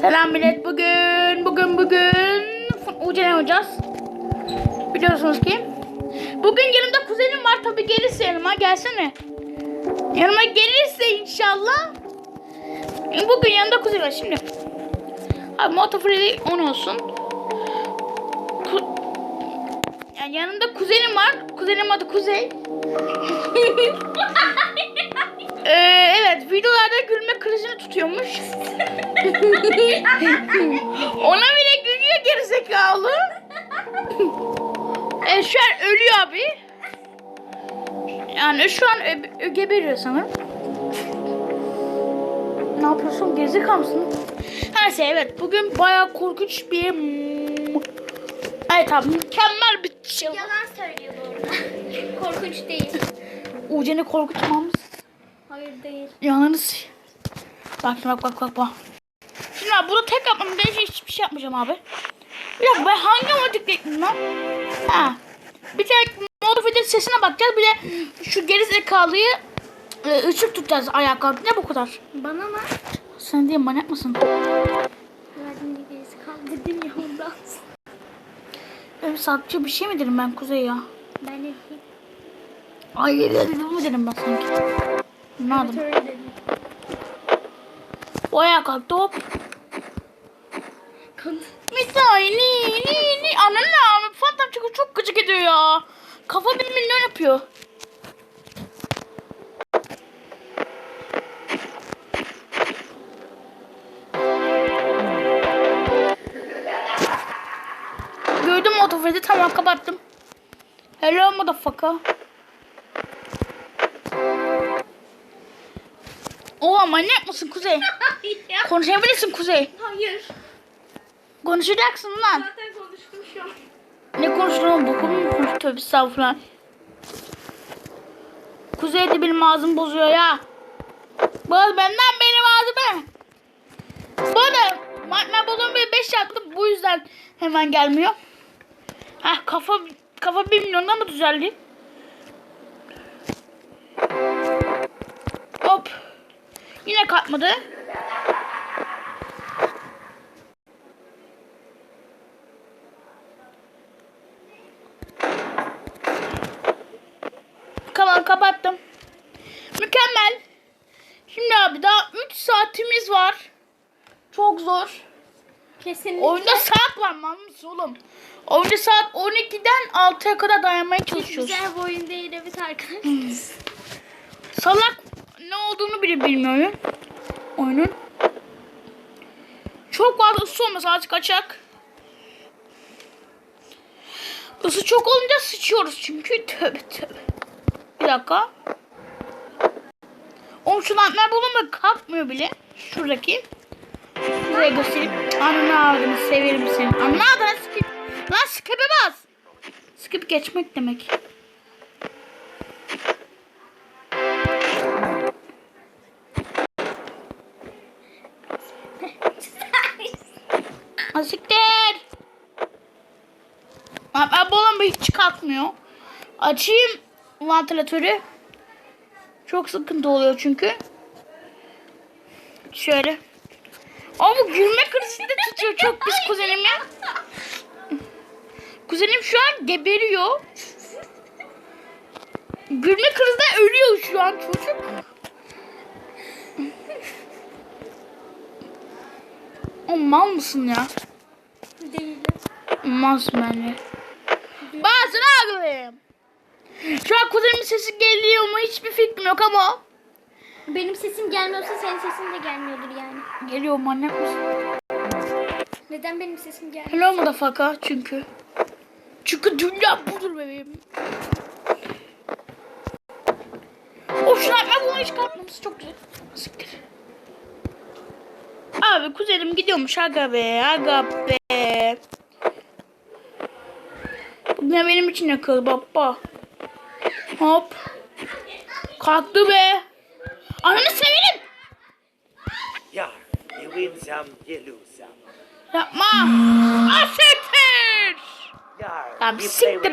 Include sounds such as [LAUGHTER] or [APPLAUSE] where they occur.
Selam millet bugün bugün bugün Uca ne oynayacağız? Biliyorsunuz ki. Bugün yanımda kuzenim var tabi gelirse yanıma gelsene. Yanıma gelirse inşallah. Bugün yanımda kuzenim var şimdi. Abi Moto Freddy 10 olsun. Ku- yani yanımda kuzenim var. Kuzenim adı Kuzey. [LAUGHS] Ee, evet videolarda gülme krizini tutuyormuş. Ona bile gülüyor gerizekalı. evet şu an ölüyor abi. Yani şu an geberiyor sanırım. Ne yapıyorsun? Gerizekalı mısın? Her şey evet. Bugün bayağı korkunç bir... Evet abi mükemmel bir şey. Yalan söylüyor bu arada. [LAUGHS] Korkunç değil. Ucen'i korkutmamız. Hayır değil. Yalnız bak bak bak bak bak. Abi bunu tek yapmam ben hiçbir şey yapmayacağım abi. Bir dakika ben hangi modu tıklayayım lan? Ha. Bir tek modifide sesine bakacağız. Bir de şu geri zekalıyı e, ışık tutacağız ayak altında. Ne bu kadar? Bana mı? Sen diye manyak mısın? Verdiğin gerisi kaldırdın ya ondan. Benim sakçı bir şey mi dedim ben Kuzey ya? Ben ne diyeyim? Ay dedim mi dedim ben sanki? Ne? Öyle dedim. O ayağa kalktı hop. Kan- Mitay ni ni ni. Ananı abi Phantom çıkıyor çok gıcık ediyor ya. Kafa bir milyon yapıyor. Gördüm motofredi tamam kapattım. Hello motherfucker. Oha manyak mısın Kuzey? [LAUGHS] Konuşabilirsin Kuzey. Hayır. Konuşacaksın lan. Zaten konuştum şu an. Ne konuştuğumu bokumu mu konuştu? Tövbe estağfurullah. Kuzey de benim ağzım bozuyor ya. Boz benden benim ağzımı. Bana matma balon bir 5 yaptım bu yüzden hemen gelmiyor. Heh kafa kafa 1 milyondan mı düzeldi? Hop. Yine kalkmadı. Tamam kapattım. Mükemmel. Şimdi abi daha 3 saatimiz var. Çok zor. Kesinlikle. Oyunda saat var mal mısın oğlum? Oyunda saat 12'den 6'ya kadar dayanmaya çalışıyoruz. Güzel bir oyun değil evet arkadaşlar. [LAUGHS] Salak ne olduğunu bile bilmiyorum. Oyunun. Çok fazla ısı olmasa azıcık açak. Isı çok olunca sıçıyoruz çünkü. Tövbe tövbe. Bir dakika. Lantlar bulunma kalkmıyor bile. Şuradaki. Buraya göstereyim. Ananı ağrını severim seni. Ananı ağrını skip. Lan skip'e bas. Skip geçmek demek. [LAUGHS] Asiktir. Ben bu lamba hiç kalkmıyor. Açayım vantilatörü. Çok sıkıntı oluyor çünkü. Şöyle. Ama bu gülme krizinde tutuyor çok pis kuzenimi. Kuzenim şu an geberiyor. Gülme krizinde ölüyor şu an çocuk. O mal mısın ya? değil. Malsın bence. Bazı ağlayayım. Şu an kuzenimin sesi geliyor mu hiçbir fikrim yok ama. Benim sesim gelmiyorsa senin sesin de gelmiyordur yani. Geliyor manyak mısın? Neden benim sesim gelmiyor? Hello motherfucker çünkü. Çünkü dünya budur bebeğim. Of şuna ben bunu hiç kalkmaması çok güzel. Siktir. Abi kuzenim gidiyormuş aga be aga be. Bu ne benim için akıl baba. Hop. Kalktı be. Ananı severim. Ja, you win some, you lose some. Yapma. Ja, Tamam you play siktir fire.